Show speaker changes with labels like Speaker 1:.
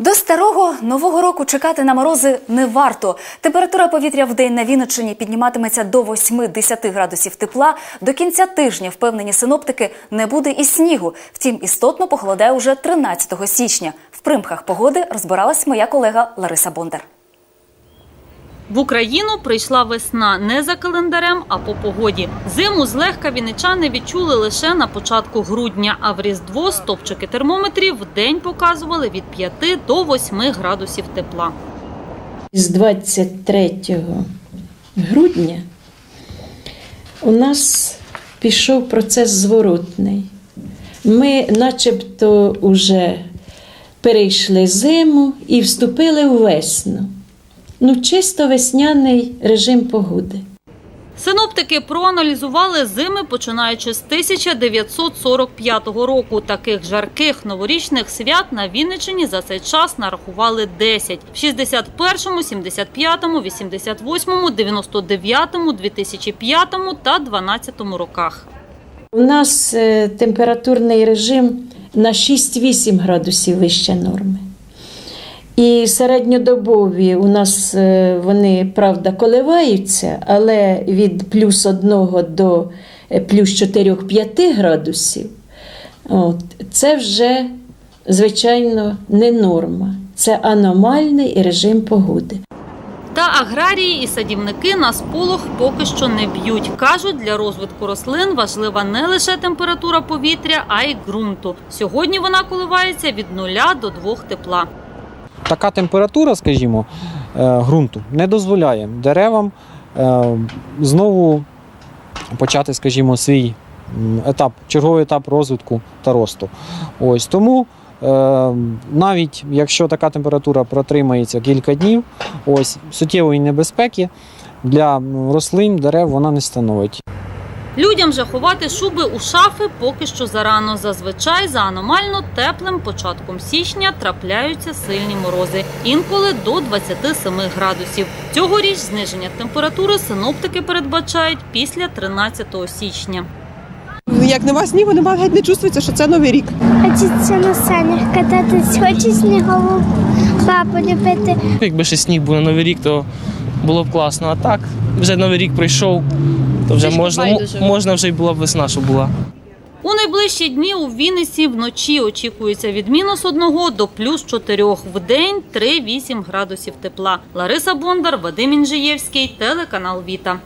Speaker 1: До старого нового року чекати на морози не варто. Температура повітря в день на Вінниччині підніматиметься до 8-10 градусів тепла. До кінця тижня, впевнені синоптики, не буде і снігу. Втім, істотно похолодає уже 13 січня. В примхах погоди розбиралась моя колега Лариса Бондар.
Speaker 2: В Україну прийшла весна не за календарем, а по погоді. Зиму злегка вінничани відчули лише на початку грудня, а в Різдво стопчики термометрів в день показували від 5 до 8 градусів тепла.
Speaker 3: З 23 грудня у нас пішов процес зворотний. Ми начебто вже перейшли зиму і вступили у весну. Ну, чисто весняний режим погоди.
Speaker 2: Синоптики проаналізували зими, починаючи з 1945 року. Таких жарких новорічних свят на Вінниччині за цей час нарахували 10. В 61-му, 75-му, 88-му, 99-му, 2005-му та 12-му роках.
Speaker 3: У нас е, температурний режим на 6-8 градусів вище норми. І середньодобові у нас е, вони, правда, коливаються, але від плюс 1 до е, плюс 4-5 градусів от, це вже, звичайно, не норма. Це аномальний режим погоди.
Speaker 2: Та аграрії і садівники на сполох поки що не б'ють. Кажуть, для розвитку рослин важлива не лише температура повітря, а й ґрунту. Сьогодні вона коливається від 0 до 2 тепла.
Speaker 4: Така температура, скажімо, е, ґрунту не дозволяє деревам е, знову почати, скажімо, свій етап, черговий етап розвитку та росту. Ось тому. е, Навіть якщо така температура протримається кілька днів, ось суттєвої небезпеки для рослин, дерев вона не становить.
Speaker 2: Людям же ховати шуби у шафи поки що зарано. Зазвичай за аномально теплим початком січня трапляються сильні морози, інколи до 27 градусів. Цьогоріч зниження температури синоптики передбачають після 13 січня.
Speaker 5: Як нема снігу, нема геть не чувствується, що це новий рік.
Speaker 6: Хочеться на санях кататись, хоче снігову папу ліпити.
Speaker 7: Якби ще сніг був на Новий рік, то було б класно. А так, вже Новий рік пройшов, то вже можна, можна вже й була б весна, що була.
Speaker 2: У найближчі дні у Вінниці вночі очікується від мінус одного до плюс чотирьох в день 3-8 градусів тепла. Лариса Бондар, Вадим Інжиєвський, телеканал Віта.